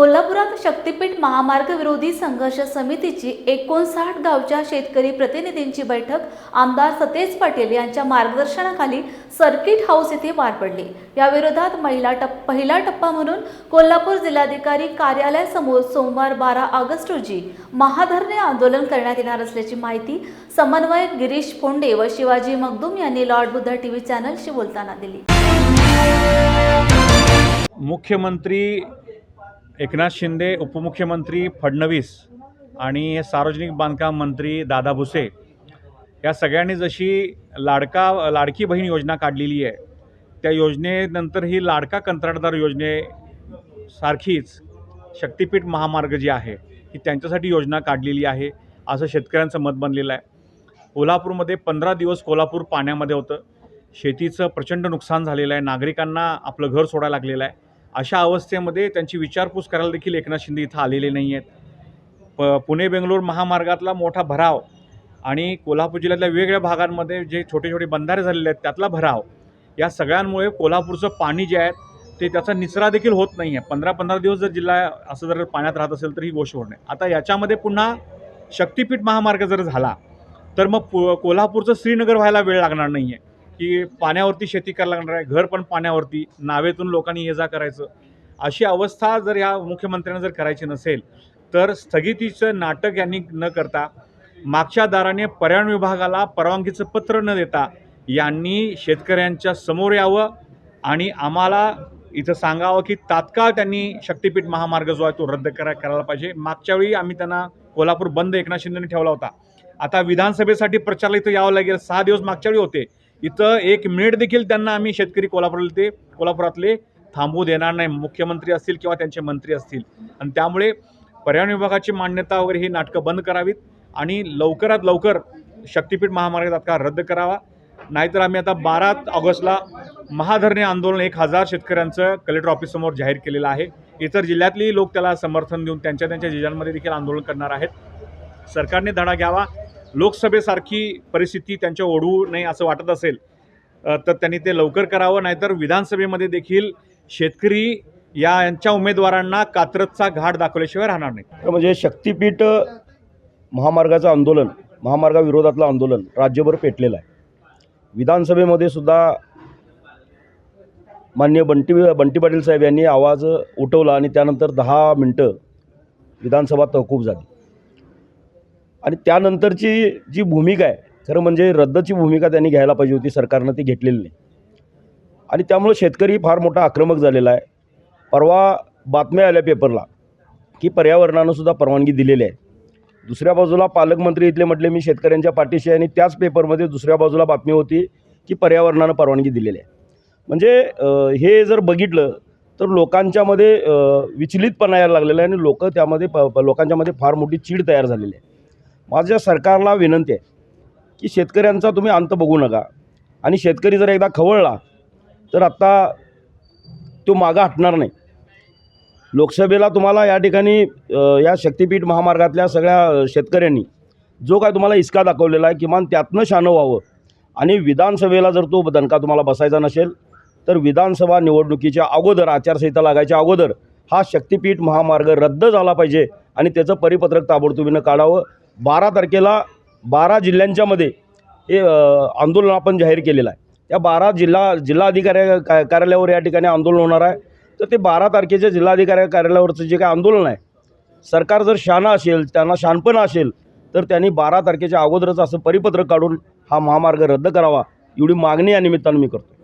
कोल्हापुरात शक्तीपीठ महामार्ग विरोधी संघर्ष समितीची एकोणसाठ गावच्या शेतकरी प्रतिनिधींची बैठक आमदार सतेज पाटील यांच्या मार्गदर्शनाखाली सर्किट हाऊस येथे पार पडली. या विरोधात महिला टप पहिला टप्पा म्हणून कोल्हापूर जिल्हाधिकारी कार्यालयासमोर सोमवार बारा ऑगस्ट रोजी महाधरणे आंदोलन करण्यात येणार असल्याची माहिती समन्वयक गिरीश फोंडे व शिवाजी मगदूम यांनी लॉर्ड बुद्धा टीव्ही चॅनलशी बोलताना दिली. मुख्यमंत्री एकनाथ शिंदे उपमुख्यमंत्री फडणवीस आणि सार्वजनिक बांधकाम मंत्री दादा भुसे या सगळ्यांनी जशी लाडका लाडकी बहीण योजना काढलेली आहे त्या योजनेनंतर ही लाडका कंत्राटदार योजने सारखीच शक्तीपीठ महामार्ग जी आहे ही त्यांच्यासाठी योजना काढलेली आहे असं शेतकऱ्यांचं मत बनलेलं आहे. कोल्हापूरमध्ये पंधरा दिवस कोल्हापूर पाण्यामध्ये होतं. शेतीचं प्रचंड नुकसान झालेलं आहे. नागरिकांना आपलं घर सोडायला लागलेलं आहे. अशा अवस्थेमध्ये त्यांची विचारपूस करायला देखील एकनाथ शिंदे इथं आलेले नाही आहेत. प पुणे बेंगलोर महामार्गातला मोठा भराव आणि कोल्हापूर जिल्ह्यातल्या वेगवेगळ्या भागांमध्ये जे छोटे छोटे बंधारे झालेले आहेत त्यातला भराव या सगळ्यांमुळे कोल्हापूरचं पाणी जे आहे ते त्याचा निचरा देखील होत नाही आहे. पंधरा पंधरा दिवस जर जिल्हा असं जर पाण्यात राहत असेल तर ही गोष्ट होणार आता याच्यामध्ये पुन्हा शक्तीपीठ महामार्ग जर झाला तर मग पु कोल्हापूरचं श्रीनगर व्हायला वेळ लागणार नाही आहे की पाण्यावरती शेती करायला लागणार आहे घर पण पाण्यावरती नावेतून लोकांनी ये जा करायचं. अशी अवस्था जर या मुख्यमंत्र्यांना जर करायची नसेल तर स्थगितीचं नाटक यांनी न करता मागच्या दाराने पर्यावरण विभागाला परवानगीचं पत्र न देता यांनी शेतकऱ्यांच्या समोर यावं आणि आम्हाला इथं सांगावं की तात्काळ त्यांनी शक्तीपीठ महामार्ग जो आहे तो रद्द करा करायला पाहिजे. मागच्या वेळी आम्ही त्यांना कोल्हापूर बंद एकनाथ शिंदेने ठेवला होता. आता विधानसभेसाठी प्रचारला इथं यावं लागेल. सहा दिवस मागच्या वेळी होते. इथं एक मिनिट देखील त्यांना आम्ही शेतकरी कोल्हापूरला ते कोल्हापुरातले थांबू देणार नाही. मुख्यमंत्री असतील किंवा त्यांचे मंत्री असतील. आणि त्यामुळे पर्यावरण विभागाची मान्यता वगैरे ही नाटकं बंद करावीत आणि लवकरात लवकर शक्तीपीठ महामार्ग तात्काळ रद्द करावा. नाहीतर आम्ही आता बारा ऑगस्टला महाधरणे आंदोलन एक हजार शेतकऱ्यांचं कलेक्टर ऑफिससमोर जाहीर केलेलं आहे. इतर जिल्ह्यातलेही लोक त्याला समर्थन देऊन त्यांच्या त्यांच्या जिल्ह्यांमध्ये देखील आंदोलन करणार आहेत. सरकारने धडा घ्यावा. लोकसभेसारखी परिस्थिती त्यांच्या ओढवू नये असं वाटत असेल तर त्यांनी ते लवकर करावं नाहीतर विधानसभेमध्ये देखील शेतकरी या यांच्या उमेदवारांना कात्रजचा घाट दाखवल्याशिवाय राहणार नाही तर म्हणजे शक्तीपीठ महामार्गाचं आंदोलन महामार्गाविरोधातलं आंदोलन राज्यभर पेटलेलं आहे. विधानसभेमध्ये सुद्धा माननीय बंटी बंटी पाटील साहेब यांनी आवाज उठवला आणि त्यानंतर दहा मिनटं विधानसभा तहकूब झाली. आणि त्यानंतरची जी भूमिका आहे खरं म्हणजे रद्दची भूमिका त्यांनी घ्यायला पाहिजे होती सरकारनं ती घेतलेली नाही. आणि त्यामुळं शेतकरी फार मोठा आक्रमक झालेला आहे. परवा बातम्या आल्या पेपरला की पर्यावरणानं सुद्धा परवानगी दिलेली आहे. दुसऱ्या बाजूला पालकमंत्री इथले म्हटले मी शेतकऱ्यांच्या पाठीशी आणि त्याच पेपरमध्ये दुसऱ्या बाजूला बातमी होती की पर्यावरणानं परवानगी दिलेली आहे. म्हणजे हे जर बघितलं तर लोकांच्यामध्ये विचलितपणा यायला लागलेला आहे आणि लोक त्यामध्ये प प- लोकांच्यामध्ये फार मोठी चीड तयार झालेली आहे. माझ्या सरकारला विनंती आहे की शेतकऱ्यांचा तुम्ही अंत बघू नका. आणि शेतकरी जर एकदा खवळला तर आत्ता तो मागं हटणार नाही. लोकसभेला तुम्हाला या ठिकाणी या शक्तीपीठ महामार्गातल्या सगळ्या शेतकऱ्यांनी जो काय तुम्हाला इसका दाखवलेला आहे किमान त्यातनं शानं व्हावं. आणि विधानसभेला जर तो दणका तुम्हाला बसायचा नसेल तर विधानसभा निवडणुकीच्या अगोदर आचारसंहिता लागायच्या अगोदर हा शक्तीपीठ महामार्ग रद्द झाला पाहिजे आणि त्याचं परिपत्रक ताबडतोबीनं काढावं. बारा तारखेला बारा जिल्ह्यांच्यामध्ये हे आंदोलन आपण जाहीर केलेलं आहे. त्या बारा जिल्हा जिल्हाधिकारी का- कार्यालयावर या ठिकाणी आंदोलन होणार आहे. तर ते बारा तारखेच्या जिल्हाधिकारी कार्यालयावरचं जे काय आंदोलन आहे सरकार जर शहाणा असेल त्यांना शहाणपणा असेल तर त्यांनी बारा तारखेच्या अगोदरच असं परिपत्रक काढून हा महामार्ग रद्द करावा एवढी मागणी या निमित्तानं मी करतो.